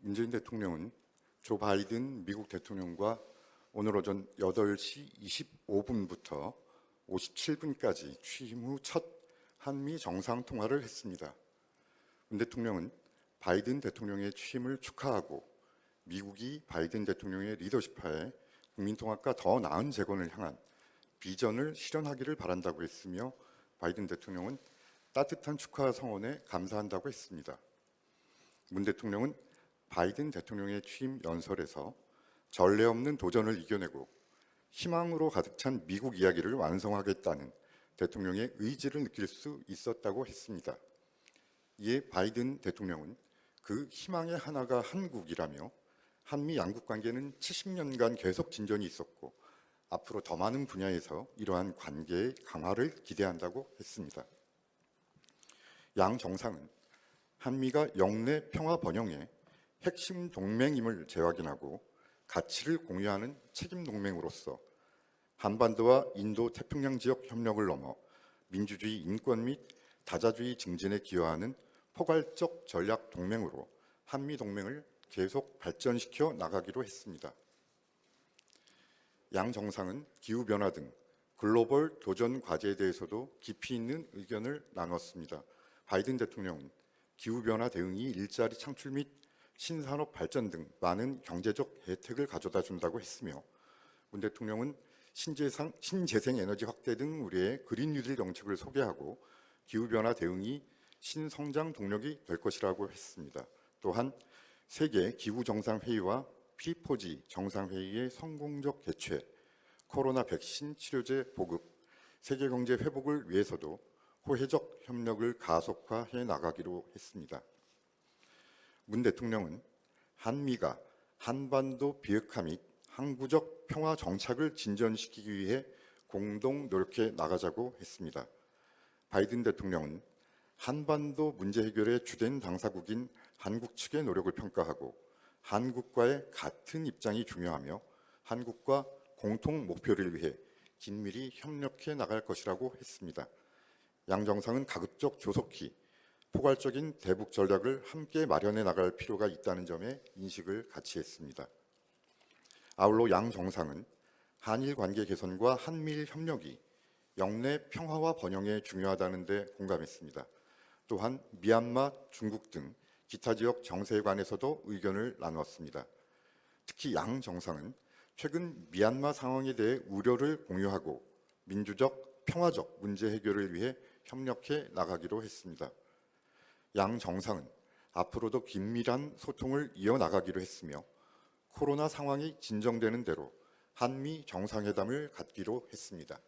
문재인 대통령은 조 바이든 미국 대통령과 오늘 오전 8시 25분부터 57분까지 취임 후 첫 한미 정상 통화를 했습니다. 문 대통령은 바이든 대통령의 취임을 축하하고 미국이 바이든 대통령의 리더십하에 국민 통합과 더 나은 재건을 향한 비전을 실현하기를 바란다고 했으며 바이든 대통령은 따뜻한 축하 성원에 감사한다고 했습니다. 문 대통령은 바이든 대통령의 취임 연설에서 전례 없는 도전을 이겨내고 희망으로 가득 찬 미국 이야기를 완성하겠다는 대통령의 의지를 느낄 수 있었다고 했습니다. 이에 바이든 대통령은 그 희망의 하나가 한국이라며 한미 양국 관계는 70년간 계속 진전이 있었고 앞으로 더 많은 분야에서 이러한 관계의 강화를 기대한다고 했습니다. 양 정상은 한미가 영내 평화 번영의 핵심 동맹임을 재확인하고 가치를 공유하는 책임 동맹으로서 한반도와 인도 태평양 지역 협력을 넘어 민주주의 인권 및 다자주의 증진에 기여하는 포괄적 전략 동맹으로 한미 동맹을 계속 발전시켜 나가기로 했습니다. 양 정상은 기후 변화 등 글로벌 도전 과제에 대해서도 깊이 있는 의견을 나눴습니다. 바이든 대통령은 기후 변화 대응이 일자리 창출 및 신산업 발전 등 많은 경제적 혜택을 가져다 준다고 했으며 문 대통령은 신재생, 신재생 에너지 확대 등 우리의 그린 뉴딜 정책을 소개하고 기후 변화 대응이 신성장 동력이 될 것이라고 했습니다. 또한 세계 기후 정상 회의와 P4G 정상 회의의 성공적 개최, 코로나 백신 치료제 보급, 세계 경제 회복을 위해서도 호혜적 협력을 가속화해 나가기로 했습니다. 문 대통령은 한미가 한반도 비핵화 및 항구적 평화 정착을 진전시키기 위해 공동 노력해 나가자고 했습니다. 바이든 대통령은 한반도 문제 해결의 주된 당사국인 한국 측의 노력을 평가하고 한국과의 같은 입장이 중요하며 한국과 공통 목표를 위해 긴밀히 협력해 나갈 것이라고 했습니다. 양 정상은 가급적 조속히 포괄적인 대북 전략을 함께 마련해 나갈 필요가 있다는 점에 인식을 같이 했습니다. 아울러 양 정상은 한일 관계 개선과 한미일 협력이 영내 평화와 번영에 중요하다는 데 공감했습니다. 또한 미얀마, 중국 등 기타 지역 정세에 관해서도 의견을 나누었습니다. 특히 양 정상은 최근 미얀마 상황에 대해 우려를 공유하고 민주적, 평화적 문제 해결을 위해 협력해 나가기로 했습니다. 양 정상은 앞으로도 긴밀한 소통을 이어나가기로 했으며 코로나 상황이 진정되는 대로 한미 정상회담을 갖기로 했습니다.